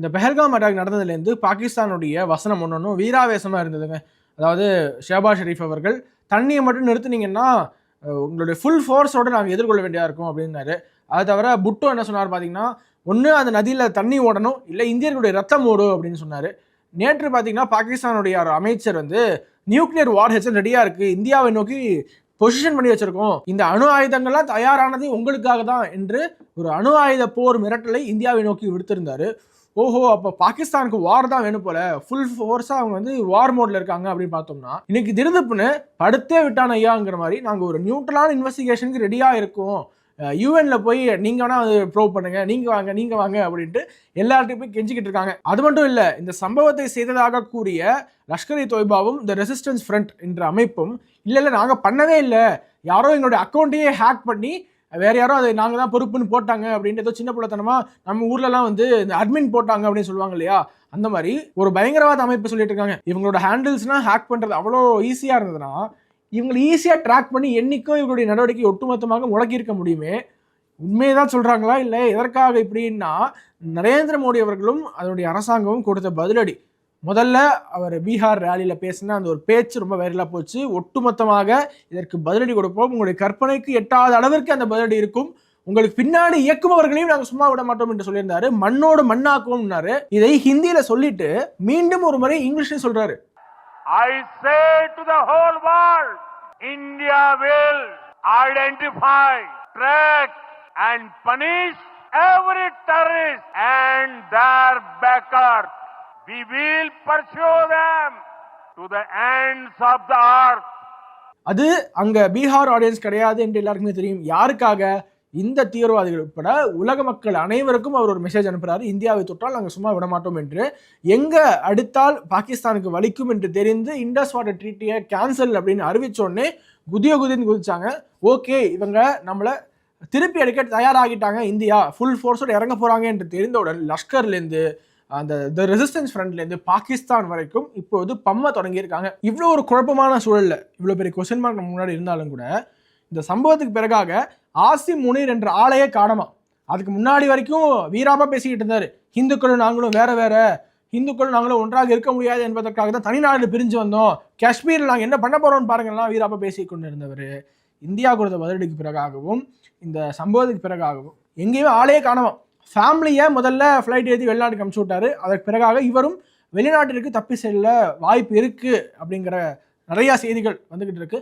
இந்த பெஹல்காம் அட்டாக் நடந்ததுலேருந்து பாகிஸ்தானுடைய வசனம் ஒன்று வீராவேசமாக இருந்ததுங்க. அதாவது ஷேபா ஷெரீஃப் அவர்கள் தண்ணியை மட்டும் நிறுத்துனீங்கன்னா உங்களுடைய ஃபுல் ஃபோர்ஸோடு நாங்கள் எதிர்கொள்ள வேண்டியதாக இருக்கும் அப்படின்னாரு. அது தவிர புட்டோ என்ன சொன்னார் பார்த்தீங்கன்னா ஒன்று அந்த நதியில் தண்ணி ஓடணும் இல்லை இந்தியர்களுடைய ரத்தம் ஓடும் அப்படின்னு சொன்னார். நேற்று பார்த்தீங்கன்னா பாகிஸ்தானுடைய ஒரு அமைச்சர் வந்து நியூக்ளியர் வார் ஹெச்சன் ரெடியாக இருக்குது இந்தியாவை நோக்கி பொசிஷன் பண்ணி வச்சுருக்கோம். இந்த அணு ஆயுதங்கள்லாம் தயாரானது உங்களுக்காக தான் என்று ஒரு அணு ஆயுத போர் மிரட்டலை இந்தியாவை நோக்கி விடுத்திருந்தாரு. ஓஹோ அப்போ பாகிஸ்தானுக்கு வார் தான் வேணும் போல. ஃபுல் ஃபோர்ஸாக அவங்க வந்து வார் மோட்ல இருக்காங்க அப்படின்னு பார்த்தோம்னா இன்னைக்கு திருந்தப்புன்னு படுத்தே விட்டான ஐயாங்கிற மாதிரி நாங்கள் ஒரு நியூட்ரலான இன்வெஸ்டிகேஷனுக்கு ரெடியாக இருக்கோம். யூஎன்ல போய் நீங்க வேணா அது ப்ரூவ் பண்ணுங்க நீங்க வாங்க நீங்க வாங்க அப்படின்ட்டு எல்லார்ட்டையும் போய் கெஞ்சிக்கிட்டு இருக்காங்க. அது மட்டும் இல்ல இந்த சம்பவத்தை செய்ததாக கூறிய லஷ்கர் இ தொய்பாவும் இந்த ரெசிஸ்டன்ஸ் ஃப்ரண்ட் என்ற அமைப்பும் இல்ல இல்ல நாங்க பண்ணவே இல்லை. யாரோ எங்களுடைய அக்கௌண்ட்டையே ஹேக் பண்ணி வேற யாரும் அதை நாங்கள் தான் பொறுப்புன்னு போட்டாங்க அப்படின்ட்டு ஏதோ சின்ன பிள்ளைத்தனமா நம்ம ஊர்லலாம் வந்து இந்த அட்மின் போட்டாங்க அப்படின்னு சொல்லுவாங்க இல்லையா? அந்த மாதிரி ஒரு பயங்கரவாத அமைப்பு சொல்லிட்டு இருக்காங்க. இவங்களோட ஹேண்டில்ஸ்னால் ஹேக் பண்ணுறது அவ்வளோ ஈஸியாக இருந்ததுன்னா இவங்களை ஈஸியாக ட்ராக் பண்ணி என்றைக்கும் இவங்களுடைய நடவடிக்கை ஒட்டுமொத்தமாக முடக்கியிருக்க முடியுமே? உண்மையை தான் சொல்கிறாங்களா இல்லை எதற்காக இப்படின்னா நரேந்திர மோடி அவர்களும் அதனுடைய அரசாங்கமும் கொடுத்த பதிலடி. முதல்ல அவர் பீகார் ரேலியில் பேசின அந்த ஒரு பேச்சு ரொம்ப வைரலாக போச்சு. ஒட்டுமொத்தமாக இதற்கு பதிலடி கொடுப்போம். உங்களுடைய கற்பனைக்கு எட்டாத அளவிற்கு அந்த பதிலடி இருக்கும். உங்களுக்கு பின்னாடி இயக்குபவர்களையும் நாங்கள் சும்மா விட மாட்டோம் என்று சொல்லியிருந்தாரு. மண்ணோடு மண்ணாக்குவோம்னாரு. இதை ஹிந்தியில சொல்லிட்டு மீண்டும் ஒரு முறை இங்கிலீஷ்ல சொல்றாரு. I say to the whole world, India will identify, track, and punish every terrorist and their backers. We will pursue them to the ends of the earth. அது அங்க பீகார் ஆடியன்ஸ் கிடையாது என்று எல்லாருக்குமே தெரியும். யாருக்காக? இந்த தீவிரவாதிகள் உட்பட உலக மக்கள் அனைவருக்கும் அவர் ஒரு மெசேஜ் அனுப்புறாரு. இந்தியாவை தொட்டால் நாங்கள் சும்மா விட மாட்டோம் என்று. எங்க அடுத்தால் பாகிஸ்தானுக்கு வலிக்கும் என்று தெரிந்து இண்டஸ் வாட்டர் ட்ரீட்டியை கேன்சல் அப்படின்னு அறிவிச்சோடனே குதிய குதின்னு குதிச்சாங்க. ஓகே இவங்க நம்மளை திருப்பி எடுக்க தயாராகிட்டாங்க. இந்தியா ஃபுல் ஃபோர்ஸோடு இறங்க போறாங்க என்று தெரிந்தவுடன் லஷ்கர்லேருந்து அந்த த ரெசிஸ்டன்ஸ் ஃப்ரண்ட்லேருந்து பாகிஸ்தான் வரைக்கும் இப்போது பம்ம தொடங்கியிருக்காங்க. இவ்வளோ ஒரு குழப்பமான சூழலில் இவ்வளோ பெரிய கொஸ்டின் மார்க் நம்ம முன்னாடி இருந்தாலும் கூட இந்த சம்பவத்துக்கு பிறகாக ஆசி முனீர் என்ற ஆளையே காணமா? அதுக்கு முன்னாடி வரைக்கும் வீராமா பேசிக்கிட்டு இருந்தார். இந்துக்களும் நாங்களும் வேற வேற. இந்துக்களும் நாங்களும் ஒன்றாக இருக்க முடியாது என்பதற்காக தான் தனிநாடு பிரிஞ்சு வந்தோம். காஷ்மீரில் நாங்கள் என்ன பண்ண போகிறோம்னு பாருங்கள்லாம் வீராப்பா பேசி கொண்டு இருந்தவர் இந்தியா கொடுத்த பதிலடிக்கு பிறகாகவும் இந்த சம்பவத்துக்கு பிறகாகவும் எங்கேயுமே ஆளையே காணவான் ஃபேமிலியை முதல்ல ஃப்ளைட் ஏற்றி வெளிநாட்டுக்கு அனுப்பிச்சு விட்டாரு. அதற்கு பிறகாக இவரும் வெளிநாட்டிற்கு தப்பி செல்ல வாய்ப்பு இருக்குது அப்படிங்கிற நிறையா செய்திகள் வந்துக்கிட்டு இருக்குது